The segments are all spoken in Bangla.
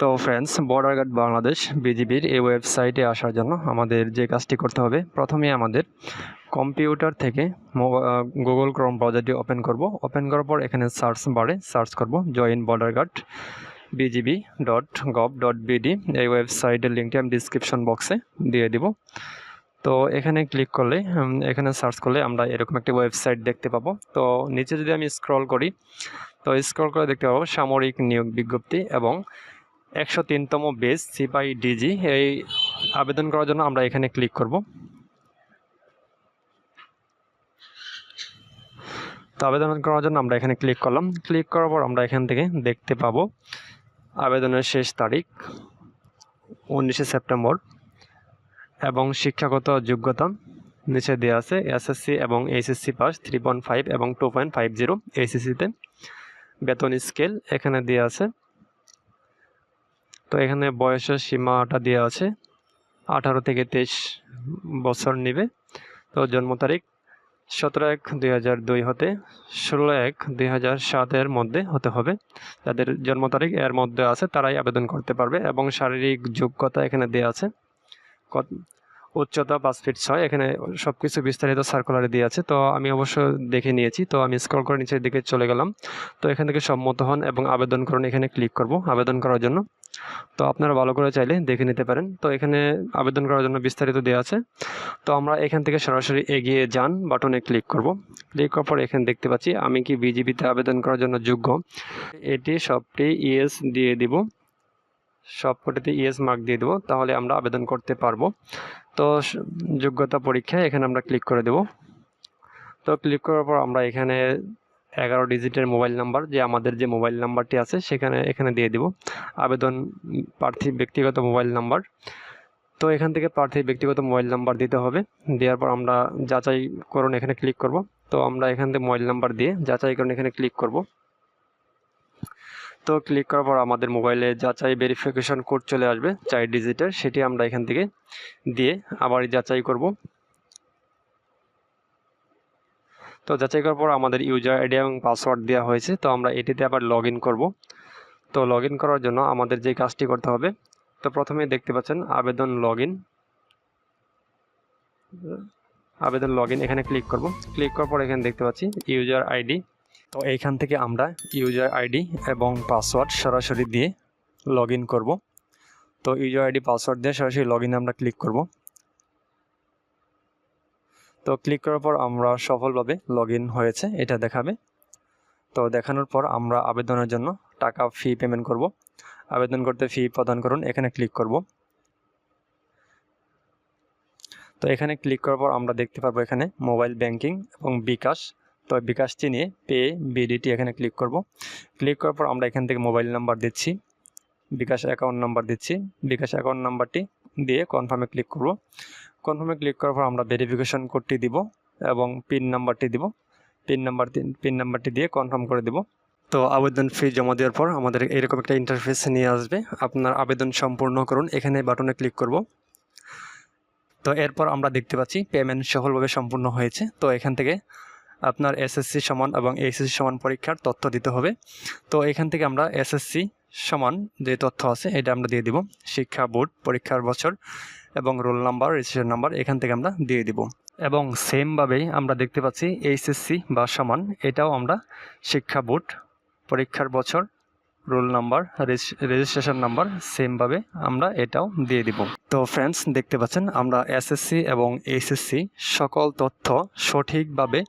তো ফ্রেন্ডস বর্ডার গার্ড বাংলাদেশ বিজিবির এই ওয়েবসাইটে আসার জন্য আমাদের যে কাজটি করতে হবে প্রথমে আমাদের কম্পিউটার থেকে গুগল ক্রোম ব্রাউজারটি ওপেন করব। ওপেন করার পর এখানে সার্চ বারে সার্চ করব join border guard BGB dot gov dot BD এই ওয়েবসাইটের লিঙ্কটি আমি ডিসক্রিপশন বক্সে দিয়ে দিব। তো এখানে ক্লিক করলে এখানে সার্চ করলে আমরা এরকম একটি ওয়েবসাইট দেখতে পাবো। তো নিচে যদি আমি স্ক্রল করি, তো স্ক্রল করে দেখতে পাবো সামরিক নিয়োগ বিজ্ঞপ্তি এবং একশো তিনতম বেস সিপাই ডিজি, এই আবেদন করার জন্য আমরা এখানে ক্লিক করব। তো আবেদন করার জন্য আমরা এখানে ক্লিক করলাম। ক্লিক করার পর আমরা এখান থেকে দেখতে পাবো আবেদনের শেষ তারিখ উনিশে সেপ্টেম্বর এবং শিক্ষাগত যোগ্যতা নিচে দেওয়া আছে, এসএসসি এবং HSC pass, three point five এবং টু পয়েন্ট ফাইভ জিরো এইচএসসিতে। বেতন স্কেল এখানে দেওয়া আছে। তো এখানে বয়সের সীমাটা দেওয়া আছে। আঠারো থেকে তেইশ বছর নেবে। তো জন্ম তারিখ সতেরো এক দুই হাজার দুই হতে ষোলো এক দুই হাজার সাতের মধ্যে হতে হবে। যাদের জন্ম তারিখ এর মধ্যে আছে তারাই আবেদন করতে পারবে এবং শারীরিক যোগ্যতা এখানে দেওয়া আছে। উচ্চতা পাঁচ ফিট ছয়, এখানে সব কিছু বিস্তারিত সার্কুলারে দিয়ে আছে। তো আমি অবশ্য দেখে নিয়েছি। তো আমি স্ক্রল করে নিচের দিকে চলে গেলাম। তো এখান থেকে সম্মত হন এবং আবেদন করুন। এখানে ক্লিক করব আবেদন করার জন্য। তো আপনারা ভালো করে চাইলে দেখে নিতে পারেন। তো এখানে আবেদন করার জন্য বিস্তারিত দেওয়া আছে। তো আমরা এখান থেকে সরাসরি এগিয়ে যান বাটনে ক্লিক করব। ক্লিক করার পর এখানে দেখতে পাচ্ছি আমি কি বিজিবিতে আবেদন করার জন্য যোগ্য। এটি সবটি ইএস দিয়ে দিব। সবকটিতে ইএস মার্ক দিয়ে দেবো, তাহলে আমরা আবেদন করতে পারব। তো যোগ্যতা পরীক্ষা এখানে আমরা ক্লিক করে দেব। তো ক্লিক করার পর আমরা এখানে এগারো ডিজিটের মোবাইল নাম্বার যে আমাদের যে মোবাইল নাম্বারটি আছে, সেখানে, এখানে দিয়ে দিব। আবেদন প্রার্থী ব্যক্তিগত মোবাইল নাম্বার তো এখান থেকে প্রার্থীর ব্যক্তিগত মোবাইল নাম্বার দিতে হবে। দেওয়ার পর আমরা যাচাই করুন এখানে ক্লিক করব। তো আমরা এখান থেকে মোবাইল নাম্বার দিয়ে যাচাই করুন এখানে ক্লিক করব। তো ক্লিক করার পর আমাদের মোবাইলে যাচাই ভেরিফিকেশন কোড চলে আসবে চার ডিজিটের সেটি আমরা এখান থেকে দিয়ে আবার যাচাই করব। তো যাচাই করার পর আমাদের ইউজার আইডি এবং পাসওয়ার্ড দেওয়া হয়েছে, তো আমরা এটিতে আবার লগ ইন করব। তো লগ করার জন্য আমাদের যে কাজটি করতে হবে, তো প্রথমে দেখতে পাচ্ছেন আবেদন লগ আবেদন লগ এখানে ক্লিক করব। ক্লিক করার পর এখানে দেখতে পাচ্ছি ইউজার আইডি তো এইখান থেকে আমরা ইউজার আইডি এবং পাসওয়ার্ড সরাসরি দিয়ে লগ ইন করব। তো ইউজার আইডি পাসওয়ার্ড দিয়ে সরাসরি লগ আমরা ক্লিক করব। তো ক্লিক করার পর আমরা সফলভাবে লগ হয়েছে, এটা দেখাবে। তো দেখানোর পর আমরা আবেদনের জন্য টাকা ফি পেমেন্ট করব। আবেদন করতে ফি প্রদান করুন, এখানে ক্লিক করব। তো এখানে ক্লিক করার পর আমরা দেখতে পারব এখানে মোবাইল ব্যাংকিং এবং বিকাশ। তো বিকাশটি নিয়ে পে বিডিটি এখানে ক্লিক করব। ক্লিক করার পর আমরা এখান থেকে মোবাইল নাম্বার দিচ্ছি। বিকাশ অ্যাকাউন্ট নাম্বার দিচ্ছি। বিকাশ অ্যাকাউন্ট নাম্বারটি দিয়ে কনফার্মে ক্লিক করব। কনফার্মে ক্লিক করার পর আমরা ভেরিফিকেশন কোডটি দিব এবং পিন নাম্বারটি দিব। পিন নাম্বার পিন নাম্বারটি দিয়ে কনফার্ম করে দিব। তো আবেদন ফি জমা দেওয়ার পর আমাদের এরকম একটা ইন্টারফেস নিয়ে আসবে। আপনার আবেদন সম্পূর্ণ করুন। এখানে বাটনে ক্লিক করব। তো এরপর আমরা দেখতে পাচ্ছি পেমেন্ট সফলভাবে সম্পূর্ণ হয়েছে। তো এখান থেকে আপনার এসএসসি সমান এবং এইচএসসি সমান পরীক্ষার তথ্য দিতে হবে। তো এখান থেকে আমরা এসএসসি সমান যে তথ্য আছে, এটা আমরা দিয়ে দিব। শিক্ষা বোর্ড, পরীক্ষার বছর এবং রোল নাম্বার, রেজিস্ট্রেশন নাম্বার, এখান থেকে আমরা দিয়ে দিব। এবং সেমভাবেই আমরা দেখতে পাচ্ছি এইচএসসি বা সমান, এটাও আমরা শিক্ষা বোর্ড, পরীক্ষার বছর রোল নাম্বার রেজিস্ট্রেশন নাম্বার সেমভাবে আমরা এটাও দিয়ে দিব। তো ফ্রেন্ডস, দেখতে পাচ্ছেন, আমরা এসএসসি এবং এইচএসসি সকল তথ্য সঠিকভাবে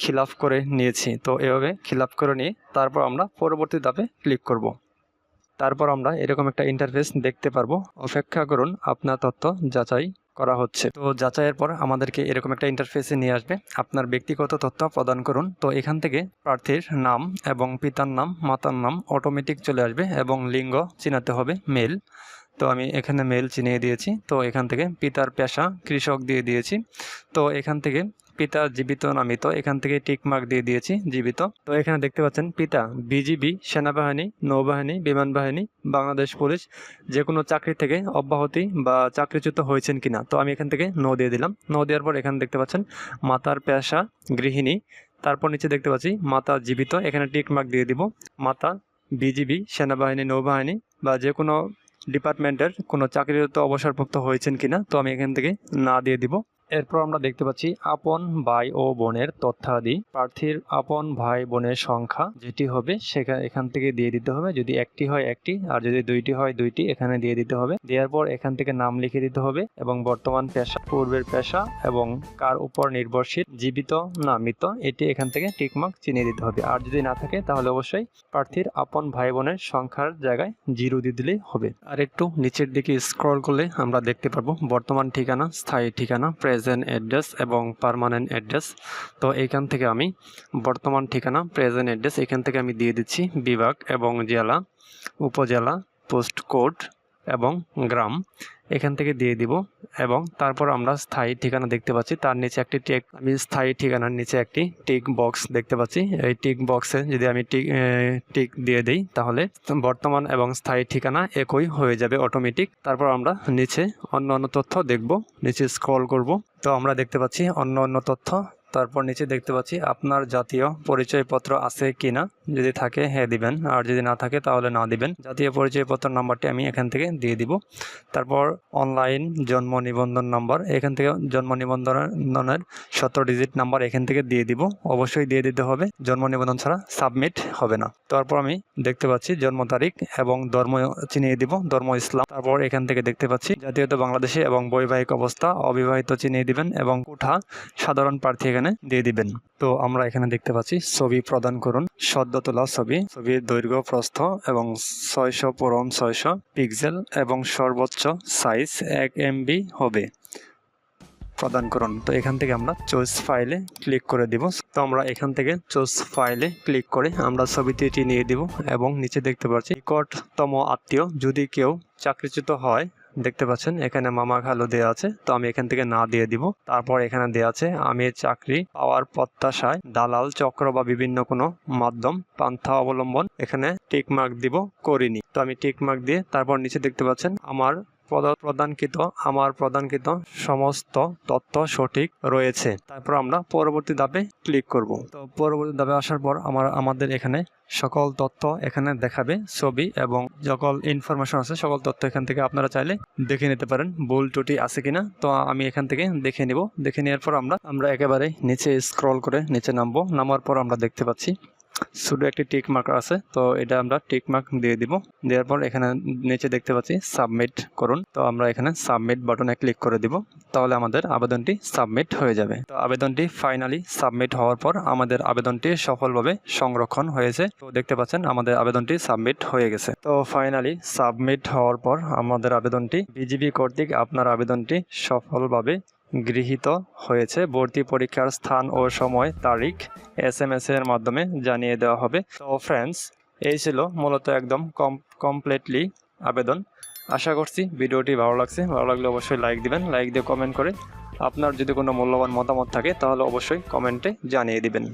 খিলাফ করে নিয়েছি। তো এভাবে খিলাফ করে নিয়ে তারপর আমরা পরবর্তী ধাপে ক্লিক করব। তারপর আমরা এরকম একটা ইন্টারফেস দেখতে পারব। অপেক্ষা করুন, আপনার তথ্য যাচাই করা হচ্ছে। তো যাচাইয়ের পর আমাদেরকে এরকম একটা ইন্টারফেসে নিয়ে আসবে। আপনার ব্যক্তিগত তথ্য প্রদান করুন। তো এখান থেকে প্রার্থীর নাম এবং পিতার নাম, মাতার নাম অটোমেটিক চলে আসবে এবং লিঙ্গ চিনাতে হবে মেল তো আমি এখানে মেল চিনিয়ে দিয়েছি। তো এখান থেকে পিতার পেশা, কৃষক দিয়ে দিয়েছি। তো এখান থেকে পিতা জীবিত নামিত এখান থেকে টিক মার্ক দিয়ে দিয়েছি, জীবিত। তো এখানে দেখতে পাচ্ছেন, পিতা বিজিবি সেনাবাহিনী, নৌবাহিনী, বিমান বাহিনী, বাংলাদেশ পুলিশ যে কোনো চাকরি থেকে অব্যাহতি বা চাকরিচ্যুত হয়েছেন কিনা। তো আমি এখান থেকে নো দিয়ে দিলাম। নো দেওয়ার পর এখানে দেখতে পাচ্ছেন, মাতার পেশা গৃহিণী, তারপর নিচে দেখতে পাচ্ছি, মাতা জীবিত, এখানে টিক মার্ক দিয়ে দিব। মাতা বিজিবি সেনাবাহিনী, নৌবাহিনী বা যে কোনো ডিপার্টমেন্টের কোনো চাকরিরত অবসরপ্রাপ্ত হয়েছেন কিনা, তো আমি এখান থেকে না দিয়ে দিব। এরপর আমরা দেখতে পাচ্ছি আপন ভাই ও বোনের তথ্যাদি। প্রার্থীর আপন ভাই বোনের সংখ্যা যেটি হবে সেখানে এখান থেকে দিয়ে দিতে হবে। যদি একটি হয় একটি, আর যদি দুইটি হয় দুইটি, এখানে দিয়ে দিতে হবে। দেওয়ার পর এখান থেকে নাম লিখে দিতে হবে এবং বর্তমান পেশা, পূর্বের পেশা এবং কার উপর নির্ভরশীল, জীবিত না মৃত, এটি এখান থেকে টিকমার্ক চিনিয়ে দিতে হবে। আর যদি না থাকে তাহলে অবশ্যই প্রার্থীর আপন ভাই বোনের সংখ্যার জায়গায় জিরো দিয়ে দিলেই হবে। আর একটু নিচের দিকে স্ক্রল করলে আমরা দেখতে পারব বর্তমান ঠিকানা, স্থায়ী ঠিকানা প্রেজেন্ট অ্যাড্রেস এবং পারমানেন্ট অ্যাড্রেস তো এইখান থেকে আমি বর্তমান ঠিকানা প্রেজেন্ট অ্যাড্রেস এখান থেকে আমি দিয়ে দিচ্ছি বিভাগ এবং জেলা, উপজেলা পোস্ট কোড এবং গ্রাম। এখান থেকে দিয়ে দিব এবং তারপর আমরা স্থায়ী ঠিকানা দেখতে পাচ্ছি। তার নিচে একটি টেক, আমি স্থায়ী ঠিকানার নিচে একটি টিক বক্স দেখতে পাচ্ছি। এই টিক বক্সে যদি আমি টিক টিক দিয়ে দিই তাহলে বর্তমান এবং স্থায়ী ঠিকানা একই হয়ে যাবে অটোমেটিক তারপর আমরা নিচে অন্য অন্য তথ্য দেখব, নিচে স্ক্রল করব। তো আমরা দেখতে পাচ্ছি অন্য অন্য তথ্য তারপর নিচে দেখতে পাচ্ছি আপনার জাতীয় পরিচয়পত্র আছে কিনা। যদি থাকে হ্যাঁ দিবেন। আর যদি না থাকে, তাহলে না দিবেন। জাতীয় পরিচয়পত্র নাম্বারটি আমি এখান থেকে দিয়ে দিব। তারপর অনলাইন জন্ম নিবন্ধন নাম্বার, এখান থেকে জন্ম নিবন্ধনের সতেরো ডিজিট নাম্বার এখান থেকে দিয়ে দিব। অবশ্যই দিয়ে দিতে হবে। জন্ম নিবন্ধন ছাড়া সাবমিট হবে না। তারপর আমি দেখতে পাচ্ছি জন্ম তারিখ এবং ধর্ম চিনিয়ে দিব, ধর্ম ইসলাম। তারপর এখান থেকে দেখতে পাচ্ছি জাতীয়ত বাংলাদেশে এবং বৈবাহিক অবস্থা অবিবাহিত চিনিয়ে দিবেন এবং কোঠা সাধারণ প্রার্থী এখানে দিয়ে দিবেন। তো আমরা এখানে দেখতে পাচ্ছি, ছবি প্রদান করুন সদ্য তোলা ছবি। ছবির দৈর্ঘ্য, প্রস্থ এবং ছয়শো পূরণ ছয়শো পিক্সেল এবং সর্বোচ্চ সাইজ এক এমবি হবে। প্রদান করুন। তো এখান থেকে আমরা চুজ ফাইলে ক্লিক করে দিব। তো আমরা এখান থেকে চুজ ফাইলে ক্লিক করে আমরা ছবিটি নিয়ে দিব এবং নিচে দেখতে পাচ্ছি, নিকটতম আত্মীয় যদি কেউ চাকরিচ্যুত হয় দেখতে পাচ্ছেন, এখানে মামা খালো দেওয়া আছে, তো আমি এখান থেকে না দিয়ে দিব। তারপর এখানে দেওয়া আছে, আমি চাকরি, পাওয়ার প্রত্যাশায় দালাল চক্র বা বিভিন্ন কোনো মাধ্যম, পান্থা অবলম্বন এখানে টিক মার্ক দিব করিনি। তো আমি টিক মার্ক দিয়ে তারপর নিচে দেখতে পাচ্ছেন, আমার প্রদানকৃত, আমার প্রদানকৃত সমস্ত তথ্য সঠিক রয়েছে। তারপর আমরা পরবর্তী ধাপে ক্লিক করব। তো পরবর্তী ধাপে আসার পর আমার, আমাদের এখানে সকল তথ্য এখানে দেখাবে ছবি এবং সকল ইনফরমেশন আছে সকল তথ্য এখান থেকে আপনারা চাইলে দেখে নিতে পারেন, ভুল টুটি আছে কিনা। তো আমি এখান থেকে দেখে নিব। দেখে নেওয়ার পর আমরা আমরা একেবারে নিচে স্ক্রল করে নিচে নামবো। নামার পর আমরা দেখতে পাচ্ছি শুধু একটি টিক মার্ক আছে, তো এটা আমরা টিক মার্ক দিয়ে দিব। দেওয়ার পর এখানে নিচে দেখতে পাচ্ছি সাবমিট করুন। তো আমরা এখানে সাবমিট বাটনে ক্লিক করে দিব, তাহলে আমাদের আবেদনটি সাবমিট হয়ে যাবে। তো আবেদনটি ফাইনালি সাবমিট হওয়ার পর আমাদের আবেদনটি সফলভাবে সংরক্ষণ হয়েছে। তো দেখতে পাচ্ছেন আমাদের আবেদনটি সাবমিট হয়ে গেছে। তো ফাইনালি সাবমিট হওয়ার পর আমাদের আবেদনটি বিজিবি কর্তৃক আপনার আবেদনটি সফলভাবে গৃহীত হয়েছে। ভর্তি পরীক্ষার স্থান ও সময় তারিখ এস এম এর মাধ্যমে জানিয়ে দেওয়া হবে। তো ফ্রেন্ডস এই ছিল মূলত একদম কম কমপ্লিটলি আবেদন। আশা করছি ভিডিওটি ভালো লাগছে। ভালো লাগলে অবশ্যই লাইক দিবেন। লাইক দিয়ে কমেন্ট করে আপনার যদি কোনো মূল্যবান মতামত থাকে, তাহলে অবশ্যই কমেন্টে জানিয়ে দিবেন।